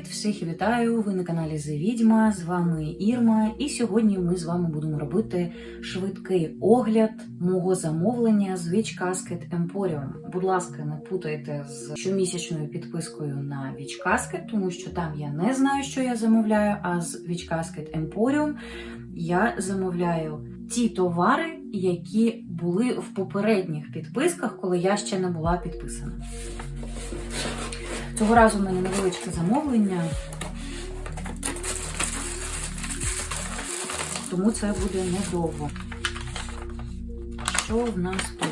Привіт! Всіх вітаю! Ви на каналі The Відьма. З вами Ірма. І сьогодні ми з вами будемо робити швидкий огляд мого замовлення з Witch Casket Emporium. Будь ласка, не путайте з щомісячною підпискою на Witch Casket, тому що там я не знаю, що я замовляю. А з Witch Casket Emporium я замовляю ті товари, які були в попередніх підписках, коли я ще не була підписана. Цього разу в мене невеличке замовлення, тому це буде недовго. Що в нас тут?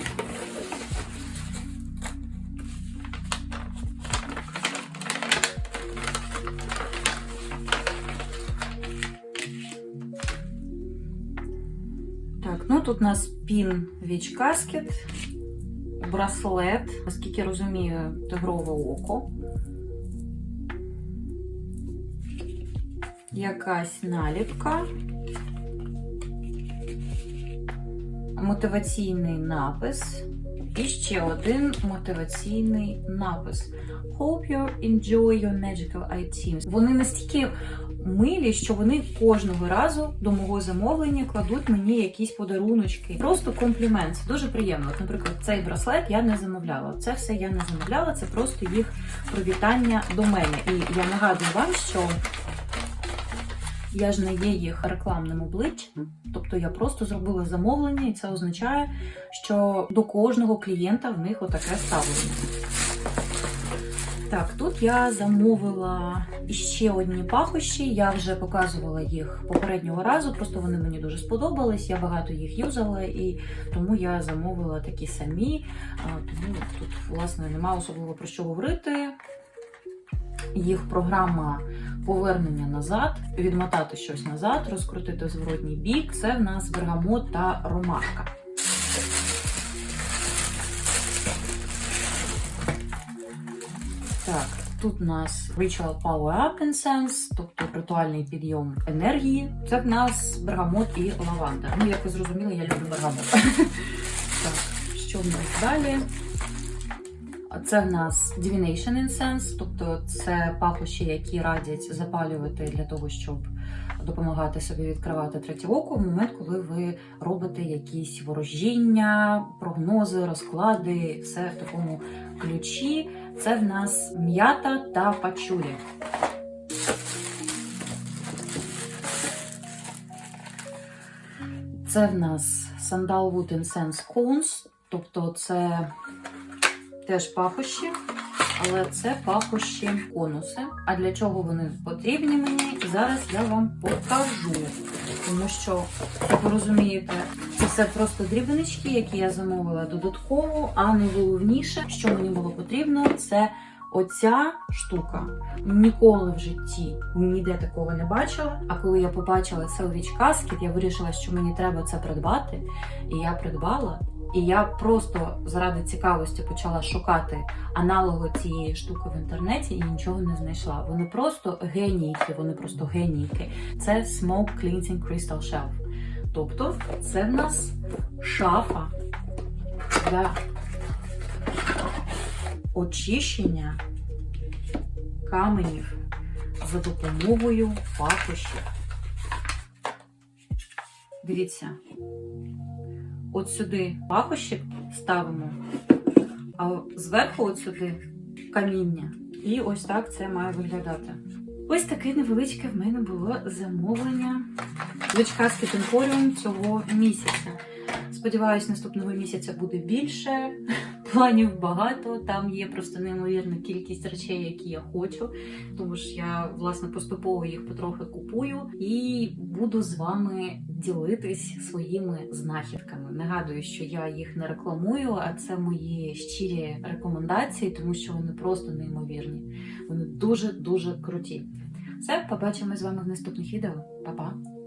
Так, ну тут у нас пін Witch Casket, браслет, наскільки розумію, тигрове око. Якась наліпка. Мотиваційний напис. І ще один мотиваційний напис. Hope you enjoy your magical items. Вони настільки милі, що вони кожного разу до мого замовлення кладуть мені якісь подаруночки. Просто комплімент. Це дуже приємно. От, наприклад, цей браслет я не замовляла. Це все я не замовляла, це просто їх привітання до мене. І я нагадую вам, що я ж не є їх рекламним обличчям, тобто я просто зробила замовлення, і це означає, що до кожного клієнта в них отаке ставлення. Так, тут я замовила ще одні пахощі. Я вже показувала їх попереднього разу, просто вони мені дуже сподобались. Я багато їх юзала, і тому я замовила такі самі. Тому тут, власне, нема особливо про що говорити. Їх програма повернення назад, відмотати щось назад, розкрутити зворотній бік. Це в нас бергамот та ромашка. Так, тут у нас Ritual Power Up Incense, тобто ритуальний підйом енергії. Це в нас бергамот і лаванда. Ну, як ви зрозуміли, я люблю бергамот. Так, що в нас далі? Це в нас Divination Incense, тобто це пахощі, які радять запалювати для того, щоб допомагати собі відкривати третє око в момент, коли ви робите якісь ворожіння, прогнози, розклади, все в такому ключі. Це в нас м'ята та пачулі. Це в нас Sandalwood Incense Cones, тобто це теж пахощі, але це пахощі конуси. А для чого вони потрібні мені? Зараз я вам покажу. Тому що, як ви розумієте, це все просто дрібнички, які я замовила додатково, а найголовніше, що мені було потрібно, це оця штука. Ніколи в житті ніде такого не бачила. А коли я побачила це у Witch я вирішила, що мені треба це придбати. І я придбала. І я просто заради цікавості почала шукати аналоги цієї штуки в інтернеті і нічого не знайшла. Вони просто генійки, вони просто генійки. Це Smoke Cleansing Crystal Shelf. Тобто це в нас шафа для очищення каменів за допомогою пахощів. Дивіться. От сюди пахощик ставимо, а зверху от сюди каміння. І ось так це має виглядати. Ось таке невеличке в мене було замовлення дочка з Emporium цього місяця. Сподіваюсь, наступного місяця буде більше. Планів багато. Там є просто неймовірна кількість речей, які я хочу. Тому ж я власне поступово їх потрохи купую і буду з вами ділитись своїми знахідками. Нагадую, що я їх не рекламую, а це мої щирі рекомендації, тому що вони просто неймовірні. Вони дуже дуже круті. Все, побачимо з вами в наступних відео. Па-па!